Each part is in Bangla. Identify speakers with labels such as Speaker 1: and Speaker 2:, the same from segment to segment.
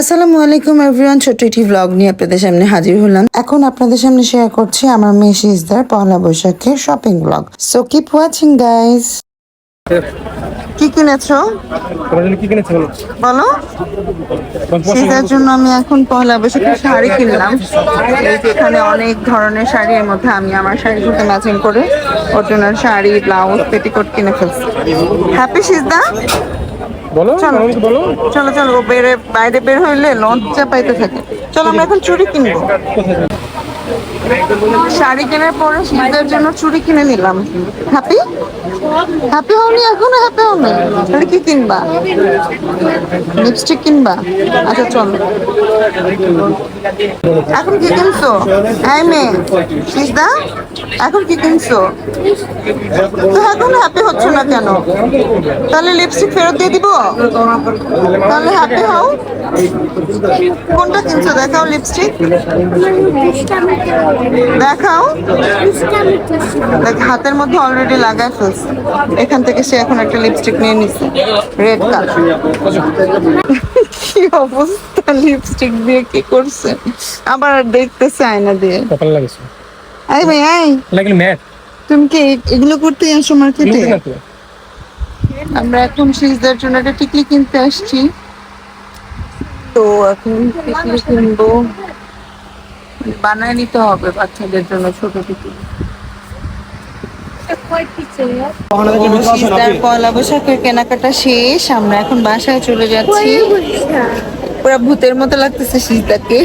Speaker 1: আসসালামু আলাইকুম এভরিওয়ান, ছোট্ট একটি ব্লগ নিয়ে আপনাদের সামনে হাজির হলাম। এখন আপনাদের সামনে শেয়ার করছি আমার মেয়ে সিজদার পয়লা বৈশাখের shopping blog so keep watching guys কি কিনেছো?
Speaker 2: কি কিনেছে বলো।
Speaker 1: সিজার জন্য আমি এখন পয়লা বৈশাখের শাড়ি কিনলাম। এখানে অনেক ধরনের শাড়ির মধ্যে আমি আমার শাড়ির সাথে ম্যাচিং করে ওর জন্য শাড়ি ব্লাউজ পেটিকোট কিনে ফেলছি। হ্যাপি সিজদা?
Speaker 2: বলো
Speaker 1: চলো।
Speaker 2: বলো।
Speaker 1: চলো চলো বেড়ে বাইরে বের হইলে লজ্জা পাইতে থাকে। চলো আমরা এখন চুরি কিনবো। শাড়ি কেনার পরে শীতের জন্য চুড়ি কিনে নিলাম। হ্যাপি হ্যাপি হওনি, এখনও হ্যাপি হওনি। তাহলে কি কিনবা? লিপস্টিক কিনবা? আচ্ছা চল। এখন কি কিনছো? হ্যাঁ মেয়ে। সিজদা, এখন কি কিনছো? তো এখন হ্যাপি হচ্ছে না কেন? তাহলে লিপস্টিক ফেরত দিয়ে দিব? তাহলে হ্যাপি হও। কোনটা কিনছো? দেখাও লিপস্টিক দেখাও। দেখ হাতের মধ্যে অলরেডি লাগায় ফেলছে এখান থেকে সে এখন একটা লিপস্টিক নিয়ে নিছে রেড কালার কি অবস্থা লিপস্টিক দিয়ে কি করছে? আবার দেখতেছে আয়না দিয়ে।
Speaker 2: কপাল লাগিস
Speaker 1: আই ভাই আই।
Speaker 2: লাগলে ম্যাট।
Speaker 1: তুমি কি এগুলো করতে আসো মার্কেটে আমরা এখন সিজদার জন্য একটা টিকলি কিনতে আসছি। তো এখন টিকলি কিনবো। বানায় নিতে হবে বাচ্চাদের জন্য ছোট সিজদার পয়লা বৈশাখের কেনাকাটা শেষ আমরা এখন বাসায় চলে যাচ্ছি। পুরো ভূতের মতো লাগতেছে সিজদাকে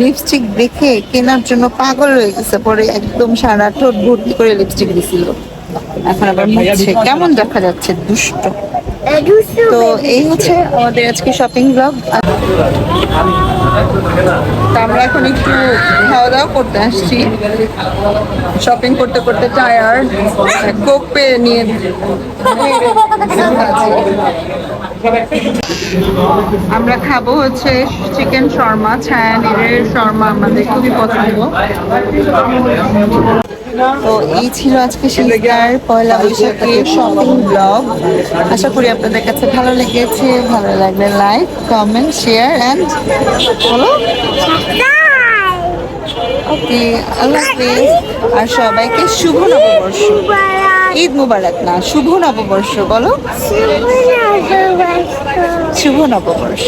Speaker 1: লিপস্টিক দেখে কেনার জন্য পাগল হয়ে গেছে পরে একদম সারা ঠোঁট ভর্তি করে লিপস্টিক দিছিল। এখন আবার কেমন দেখা যাচ্ছে? দুষ্ট। তো এই হচ্ছে আমাদের আজকে শপিং ব্লগ আমরা এখন একটু খাওয়া দাওয়া করতে আসছি। শপিং করতে করতে টায়ার্ড কোক পেয়ে নিয়ে আমরা খাব হচ্ছে চিকেন শর্মা ছায়ানিরের শর্মা আমাদের খুবই পছন্দ। তো এই ছিল আজকে শিলগার পয়লা বৈশাখের শপিং ব্লগ আশা করি আপনাদের কাছে ভালো লেগেছে ভালো লাগলে লাইক কমেন্ট শেয়ার অ্যান্ড বলো ওকে আল্লাহ হাফিজ। আর সবাইকে শুভ নববর্ষ। ঈদ মুবারক না শুভ নববর্ষ বলো। শুভ নববর্ষ।